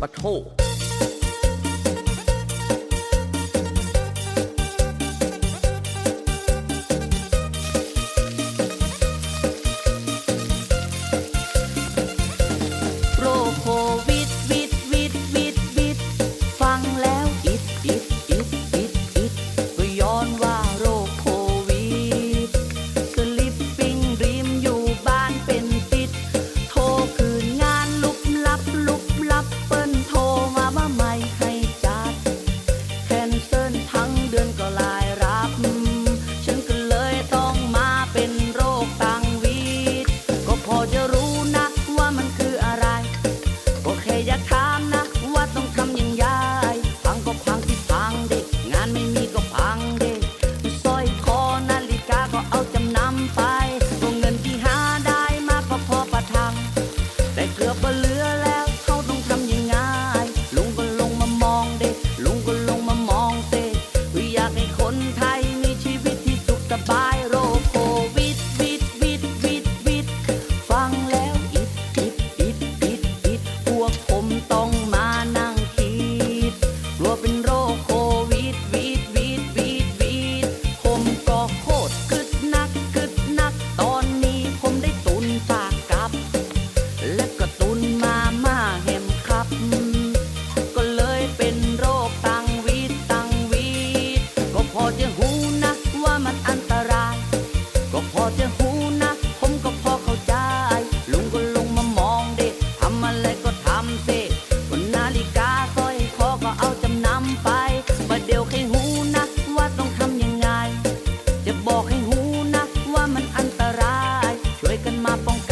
ปะโท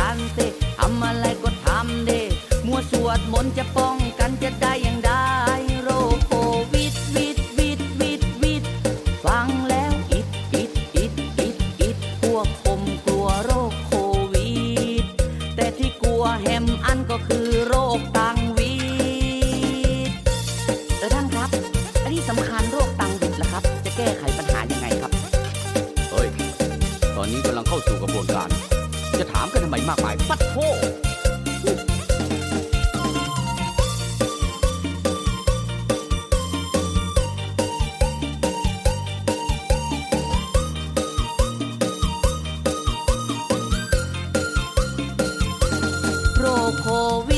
ันสิทำอะไรก็ทำเดมัวสวดมนต์จะป้องกันจะได้อย่างได้ โรคโควิดวิดวิดวิดวิดฟังแล้วอิดอิดอิดอิดอิดพวกผมกลัวโรคโควิด แต่ที่กลัวแฮมอันก็คือโรคตังวิดแต่ท่านครับ อันนี้สำคัญโรคตังวิดล่ะครับ จะแก้ไขปัญหายังไงครับ เฮ้ย ตอนนี้กำลังเข้าสู่กระบวนการ จะถามกันทำไมมากมาย ปัดโทโควิด